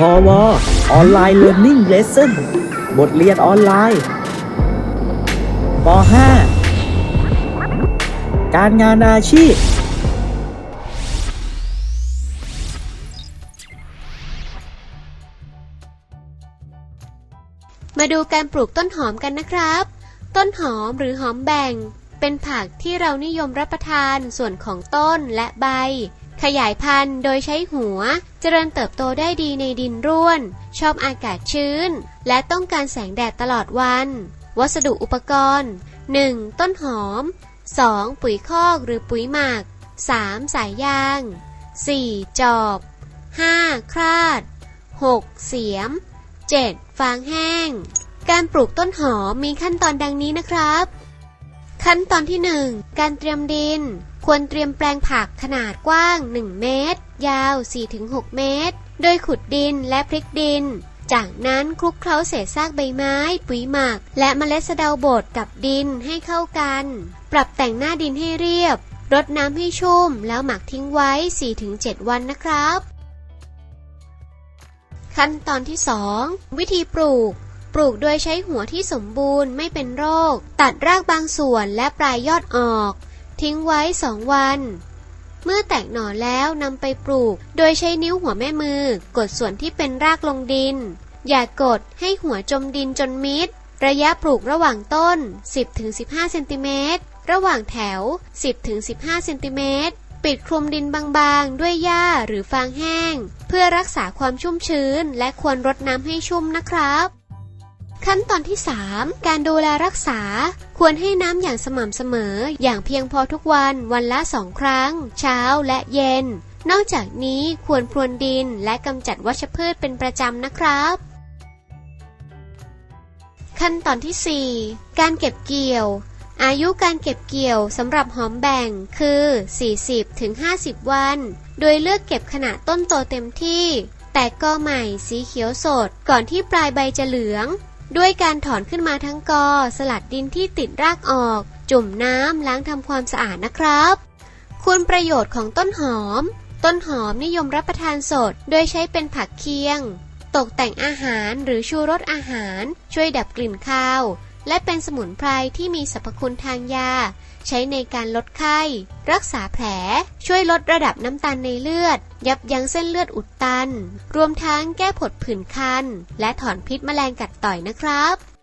พอวออนไลน์เรียน i ิ g เลส s o n บทเรียนออนไลน์ป .5 การงานอาชีพ มาดูการปลูกต้นหอมกันนะครับ ต้นหอมหรือหอมแบ่ง เป็นผักที่เรานิยมรับประทานส่วนของต้นและใบ ขยายพันธุ์โดยใช้หัว เจริญเติบโตได้ดีในดินร่วน ชอบอากาศชื้น และต้องการแสงแดดตลอดวัน วัสดุอุปกรณ์ 1. ต้นหอม 2. ปุ๋ยคอกหรือปุ๋ยหมัก 3. สายยาง 4. จอบ 5. คลาด 6. เสียม 7. ฟางแห้ง การปลูกต้นหอมมีขั้นตอนดังนี้นะครับ ขั้นตอนที่ 1 การเตรียมดิน ควรเตรียมแปลงผักขนาดกว้าง 1 เมตร ยาว 4-6 เมตร โดยขุดดินและพลิกดิน จากนั้นคลุกเคล้าเศษซากใบไม้ ปุ๋ยหมัก และเมล็ดสะเดาบดกับดินให้เข้ากัน ปรับแต่งหน้าดินให้เรียบ รดน้ำให้ชุ่ม แล้วหมักทิ้งไว้ 4-7 วันนะครับ ขั้นตอนที่ 2 วิธีปลูก ปลูกโดยใช้หัวที่สมบูรณ์ไม่เป็นโรค ตัดรากบางส่วนและปลายยอดออก ทิ้งไว้2วัน เมื่อแตกหน่อแล้วนำไปปลูก โดยใช้นิ้วหัวแม่มือ กดส่วนที่เป็นรากลงดิน อย่ากดให้หัวจมดินจนมิด ระยะปลูกระหว่างต้น 10-15เซนติเมตรระหว่างแถว 10-15เซนติเมตรปิดคลุมดินบางๆ ด้วยหญ้าหรือฟางแห้ง เพื่อรักษาความชุ่มชื้นและควรรดน้ำให้ชุ่มนะครับ ขั้นตอนที่ 3 การดูแลรักษา ควรให้น้ำอย่างสม่ำเสมอ อย่างเพียงพอทุกวัน วันละสองครั้ง เช้าและเย็น นอกจากนี้ควรพรวนดินและกำจัดวัชพืชเป็นประจำนะครับ ขั้นตอนที่ 4 การเก็บเกี่ยว อายุการเก็บเกี่ยวสำหรับหอมแบ่งคือ 40-50 วัน โดยเลือกเก็บขณะต้นโตเต็มที่ แตกกอใหม่สีเขียวสด ก่อนที่ปลายใบจะเหลือง ด้วยการถอนขึ้นมาทั้งกอ สลัดดินที่ติดรากออก จุ่มน้ำล้างทำความสะอาดนะครับ คุณประโยชน์ของต้นหอม ต้นหอมนิยมรับประทานสด โดยใช้เป็นผักเคียง ตกแต่งอาหารหรือชูรสอาหาร ช่วยดับกลิ่นคาว และเป็นสมุนไพรที่มีสรรพคุณทางยา ใช้ในการลดไข้ รักษาแผล ช่วยลดระดับน้ำตาลในเลือด ยับยั้งเส้นเลือดอุดตัน รวมทั้งแก้ผดผื่นคัน และถอนพิษแมลงกัดต่อยนะครับ